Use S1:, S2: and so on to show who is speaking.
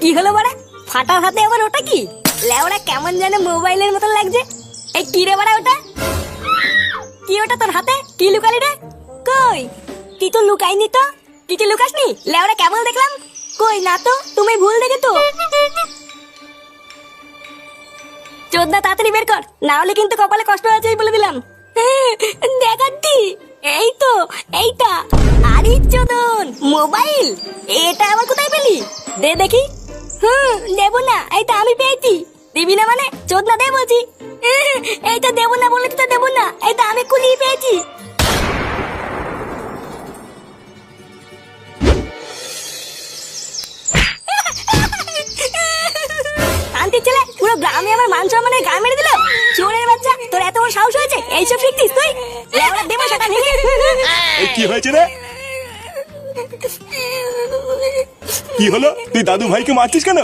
S1: কি হলো বাড়া? ফাটার হাতে আবার ওটা কি? লেওড়া কেমন যেন মোবাইলের মতন লাগছে। এই কি রে বাড়া ওটা? কি ওটা তোর হাতে? কি লুকালি রে? কই? তুই তো লুকাইনি তো? কি কি লুকাসনি? লেওড়া কেমন দেখলাম। কই না তো? তুমি ভুল দেখে তো চোদ্দা, তাড়াতাড়ি বের কর। না হলে কিন্তু কপালে কষ্ট আছে বলে দিলাম। দেখাচ্ছি। এই তো, এইটা। আরে চোদন মোবাইল? এটা আবার কোথায় পেলি? দে দেখি। হুম দেবো না এইটা আমি পেয়েছি। দিবি না মানে? চোদনা দে বলছি। এইটা দেবো না বলে তো দেবো না। এইটা আমি কুলিয়ে পেয়েছি। শান্তি ছেলে, পুরো গ্রামে আমার মান সম্মানের গা মেরে দিল। চোরের বাচ্চা, তোর এত বড় সাহস হয়েছে? এইসব শিখতিস তুই? দেবো সেটা
S2: কি হয়েছে রে? কি হলো? তুই দাদু ভাইকে মারছিস কেন?